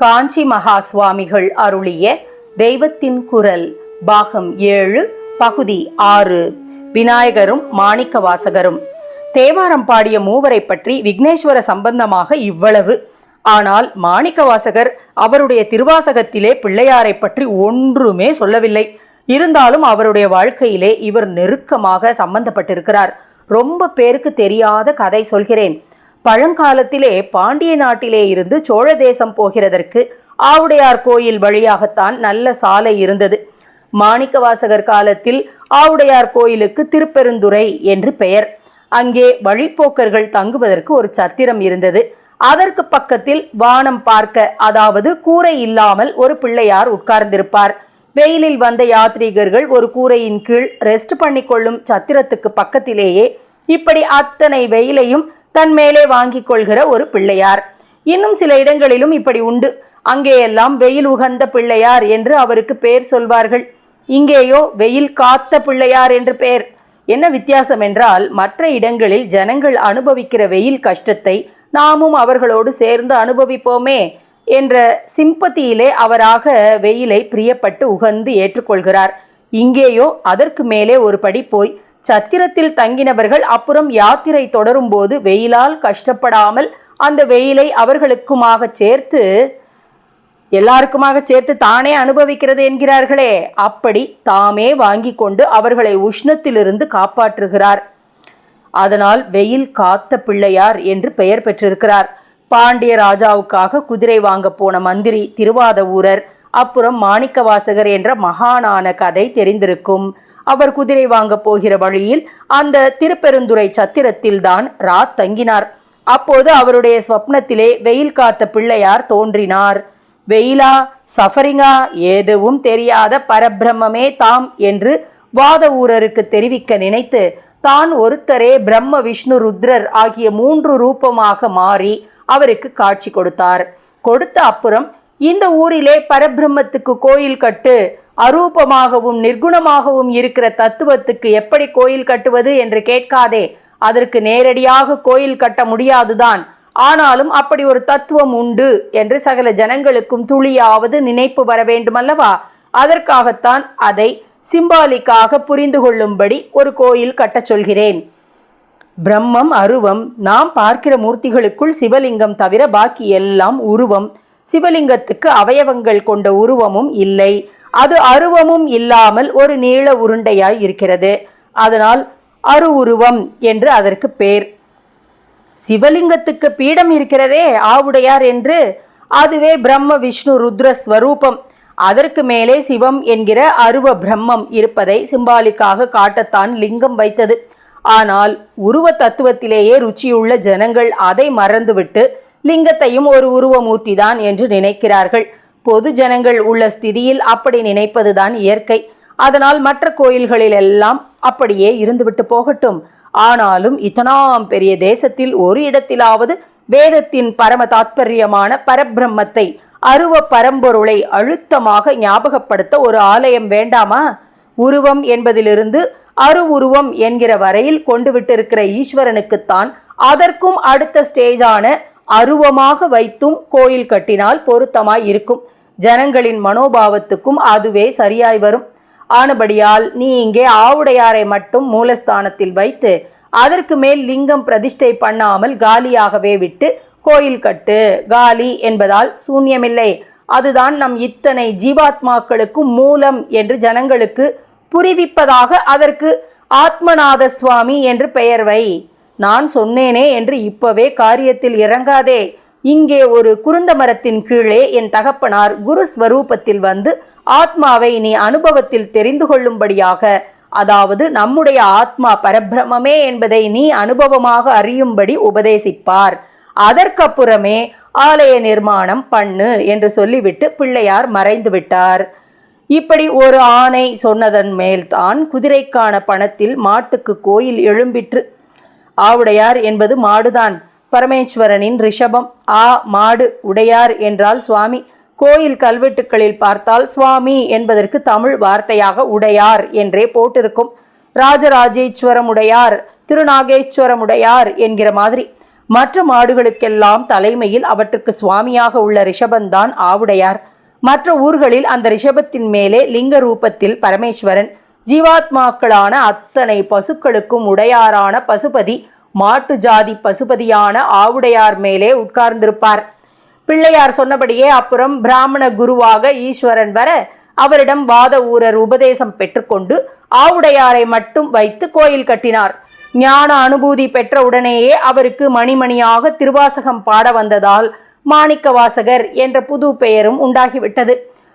காஞ்சி மகா சுவாமிகள் அருளிய தெய்வத்தின் குரல் பாகம் ஏழு பகுதி ஆறு. விநாயகரும் மாணிக்க வாசகரும் தேவாரம் பாடிய மூவரை பற்றி விக்னேஸ்வர சம்பந்தமாக இவ்வளவு. ஆனால் மாணிக்க வாசகர் அவருடைய திருவாசகத்திலே பிள்ளையாரை பற்றி ஒன்றுமே சொல்லவில்லை. இருந்தாலும் அவருடைய வாழ்க்கையிலே இவர் நெருக்கமாக சம்பந்தப்பட்டிருக்கிறார். ரொம்ப பேருக்கு தெரியாத கதை சொல்கிறேன். பழங்காலத்திலே பாண்டிய நாட்டிலே இருந்து சோழ தேசம் போகிறதற்கு ஆவுடையார் கோயில் வழியாகத்தான் நல்ல சாலை இருந்தது. மாணிக்கவாசகர் காலத்தில் ஆவுடையார் கோயிலுக்கு திருப்பெருந்துறை என்று பெயர். அங்கே வழிப்போக்கர்கள் தங்குவதற்கு ஒரு சத்திரம் இருந்தது. அதற்கு பக்கத்தில் வானம் பார்க்க அதாவது கூரை இல்லாமல் ஒரு பிள்ளையார் உட்கார்ந்திருப்பார். வெயிலில் வந்த யாத்ரீகர்கள் ஒரு கூரையின் கீழ் ரெஸ்ட் பண்ணிக்கொள்ளும் சத்திரத்துக்கு பக்கத்திலேயே இப்படி அத்தனை வெயிலையும் தன் மேலே வாங்கிக் கொள்கிற ஒரு பிள்ளையார். இன்னும் சில இடங்களிலும் இப்படி உண்டு. அங்கேயெல்லாம் வெயில் உகந்த பிள்ளையார் என்று அவருக்கு பெயர் சொல்வார்கள். இங்கேயோ வெயில் காத்த பிள்ளையார் என்று பெயர் என்ன வித்தியாசம் என்றால் மற்ற இடங்களில் ஜனங்கள் அனுபவிக்கிற வெயில் கஷ்டத்தை நாமும் அவர்களோடு சேர்ந்து அனுபவிப்போமே என்ற சிம்பத்தியிலே அவராக வெயிலை பிரியப்பட்டு உகந்து ஏற்றுக்கொள்கிறார். இங்கேயோ அதற்கு மேலே ஒரு படி போய் சத்திரத்தில் தங்கினவர்கள் அப்புறம் யாத்திரை தொடரும் போது வெயிலால் கஷ்டப்படாமல் அந்த வெயிலை அவர்களுக்குமாக சேர்த்து எல்லாருக்குமாக சேர்த்து தானே அனுபவிக்கிறது என்கிறார்களே. அப்படி தாமே வாங்கி கொண்டு அவர்களை உஷ்ணத்திலிருந்து காப்பாற்றுகிறார். அதனால் வெயில் காத்த பிள்ளையார் என்று பெயர் பெற்றிருக்கிறார். பாண்டிய ராஜாவுக்காக குதிரை வாங்க போன மந்திரி திருவாதவூரர் அப்புறம் மாணிக்கவாசகர் என்ற மகானான கதை தெரிந்திருக்கும். அவர் குதிரை வாங்க போகிற வழியில் அந்த திருப்பெருந்துறை சத்திரத்தில் தான் ராத் தங்கினார். அப்போது அவருடைய ஸ்வப்னத்திலே வெயில் காத்த பிள்ளையார் தோன்றினார். வெயிலா சஃபரிங்கா எதுவும் தெரியாத பரபிரம்மே தாம் என்று வாத ஊரருக்கு தெரிவிக்க நினைத்து தான் ஒருத்தரே பிரம்ம விஷ்ணு ருத்ரர் ஆகிய மூன்று ரூபமாக மாறி அவருக்கு காட்சி கொடுத்தார். கொடுத்த அப்புறம் இந்த ஊரிலே பரபிரம்மத்துக்கு கோயில் கட்டு அரூபமாகவும் நிர்குணமாகவும் இருக்கிற தத்துவத்துக்கு எப்படி கோயில் கட்டுவது என்று கேட்காதே. அதற்கு நேரடியாக கோயில் கட்ட முடியாதுதான். ஆனாலும் அப்படி ஒரு தத்துவம் உண்டு என்று சகல ஜனங்களுக்கும் துளியாவது நினைப்பு வர வேண்டுமல்லவா? அதற்காகத்தான் அதை சிம்பாலிக்காக புரிந்து கொள்ளும்படி ஒரு கோயில் கட்டச் சொல்கிறேன். பிரம்மம் அருவம் நாம் பார்க்கிற மூர்த்திகளுக்குள் சிவலிங்கம் தவிர பாக்கி எல்லாம் உருவம். சிவலிங்கத்துக்கு அவயவங்கள் கொண்ட உருவமும் இல்லை. அது அருவமும் இல்லாமல் ஒரு நீள உருண்டையாய் இருக்கிறது. அதனால் அரு உருவம் என்று அதற்கு பேர். சிவலிங்கத்துக்கு பீடம் இருக்கிறதே ஆவுடையார் என்று அதுவே பிரம்ம விஷ்ணு ருத்ர ஸ்வரூபம். அதற்கு மேலே சிவம் என்கிற அருவ பிரம்மம் இருப்பதை சிம்பாலிக்காக காட்டத்தான் லிங்கம் வைத்தது. ஆனால் உருவ தத்துவத்திலேயே ருச்சியுள்ள ஜனங்கள் அதை மறந்துவிட்டு லிங்கத்தையும் ஒரு உருவமூர்த்தி தான் என்று நினைக்கிறார்கள். பொது ஜனங்கள் உள்ள ஸ்திதியில் அப்படி நினைப்பதுதான் இயற்கை. அதனால் மற்ற கோயில்களில் எல்லாம் அப்படியே இருந்துவிட்டு போகட்டும். ஆனாலும் இத்தனாம் பெரிய தேசத்தில் ஒரு இடத்திலாவது வேதத்தின் பரம தாத்பரியமான பரபிரம்மத்தை அருவ பரம்பொருளை அழுத்தமாக ஞாபகப்படுத்த ஒரு ஆலயம் வேண்டாமா? உருவம் என்பதிலிருந்து அரு உருவம் என்கிற வரையில் கொண்டு விட்டிருக்கிற ஈஸ்வரனுக்குத்தான் அதற்கும் அடுத்த ஸ்டேஜான அருவமாக வைத்தும் கோயில் கட்டினால் பொருத்தமாய் இருக்கும். ஜனங்களின் மனோபாவத்துக்கும் அதுவே சரியாய் வரும். ஆனபடியால் நீ இங்கே ஆவுடையாரை மட்டும் மூலஸ்தானத்தில் வைத்து அதற்கு மேல் லிங்கம் பிரதிஷ்டை பண்ணாமல் காலியாகவே விட்டு கோயில் கட்டு. காலி என்பதால் சூன்யமில்லை. அதுதான் நம் இத்தனை ஜீவாத்மாக்களுக்கும் மூலம் என்று ஜனங்களுக்கு புரிவிப்பதாக அதற்கு ஆத்மநாத சுவாமி என்று பெயர் வை. நான் சொன்னேனே என்று இப்பவே காரியத்தில் இறங்காதே. இங்கே ஒரு குருந்த மரத்தின் கீழே என் தகப்பனார் குரு ஸ்வரூபத்தில் வந்து ஆத்மாவை நீ அனுபவத்தில் தெரிந்து கொள்ளும்படியாக அதாவது நம்முடைய ஆத்மா பரபிரமே என்பதை நீ அனுபவமாக அறியும்படி உபதேசிப்பார். அதற்கப்புறமே ஆலய நிர்மாணம் பண்ணு என்று சொல்லிவிட்டு பிள்ளையார் மறைந்து விட்டார். இப்படி ஒரு ஆணை சொன்னதன் மேல்தான் குதிரைக்கான பணத்தில் மாட்டுக்கு கோயில் எழும்பிற்று. ஆவுடையார் என்பது மாடுதான். பரமேஸ்வரனின் ரிஷபம். ஆ மாடு உடையார் என்றால் சுவாமி. கோயில் கல்வெட்டுக்களில் பார்த்தால் சுவாமி என்பதற்கு தமிழ் வார்த்தையாக உடையார் என்றே போட்டிருக்கும். ராஜராஜேஸ்வரம் உடையார் திருநாகேஸ்வரம் உடையார் என்கிற மாதிரி மற்ற மாடுகளுக்கெல்லாம் தலைமையில் அவற்றுக்கு சுவாமியாக உள்ள ரிஷபந்தான் ஆவுடையார். மற்ற ஊர்களில் அந்த ரிஷபத்தின் மேலே லிங்க ரூபத்தில் பரமேஸ்வரன் ஜீவாத்மாக்களான அத்தனை பசுக்களுக்கும் உடையாரான பசுபதி மாட்டு ஜாதி பசுபதியான ஆவுடையார் மேலே உட்கார்ந்திருப்பார். பிள்ளையார் சொன்னபடியே அப்புறம் பிராமண குருவாக ஈஸ்வரன் வர அவரிடம் வாத ஊரர் உபதேசம் பெற்றுக்கொண்டு ஆவுடையாரை மட்டும் வைத்து கோயில் கட்டினார். ஞான அனுபூதி பெற்ற உடனேயே அவருக்கு மணிமணியாக திருவாசகம் பாட வந்ததால் மாணிக்கவாசகர் என்ற புது பெயரும் உண்டாகிவிட்டது.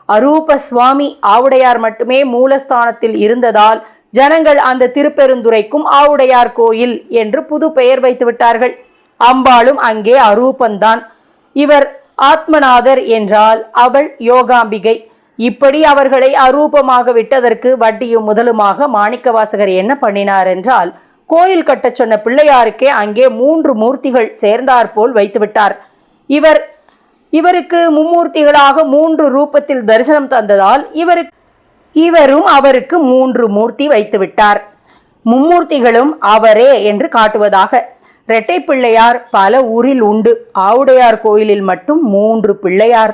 அரூப சுவாமி ஆவுடையார் மட்டுமே மூலஸ்தானத்தில் இருந்ததால் ஜனங்கள் அந்த திருப்பெருந்துறைக்கும் ஆவுடையார் கோயில் என்று புது பெயர் வைத்து விட்டார்கள். அம்பாளும் அங்கே அரூபந்தான். இவர் ஆத்மநாதர் என்றால் அவள் யோகாம்பிகை. இப்படி அவர்களை அரூபமாக விட்டதற்கு வட்டியும் முதலுமாக மாணிக்கவாசகர் என்ன பண்ணினார் என்றால் கோயில் கட்டச் சொன்ன பிள்ளையாருக்கே அங்கே மூன்று மூர்த்திகள் சேர்ந்தாற்போல் வைத்துவிட்டார் இவர் இவருக்கு மும்மூர்த்திகளாக மூன்று ரூபத்தில் தரிசனம் தந்ததால் இவருக்கு இவரும் அவருக்கு மூன்று மூர்த்தி வைத்து விட்டார். மும்மூர்த்திகளும் அவரே என்று காட்டுவதாக. இரட்டை பிள்ளையார் பல ஊரில் உண்டு. ஆவுடையார் கோயிலில் மட்டும் மூன்று பிள்ளையார்.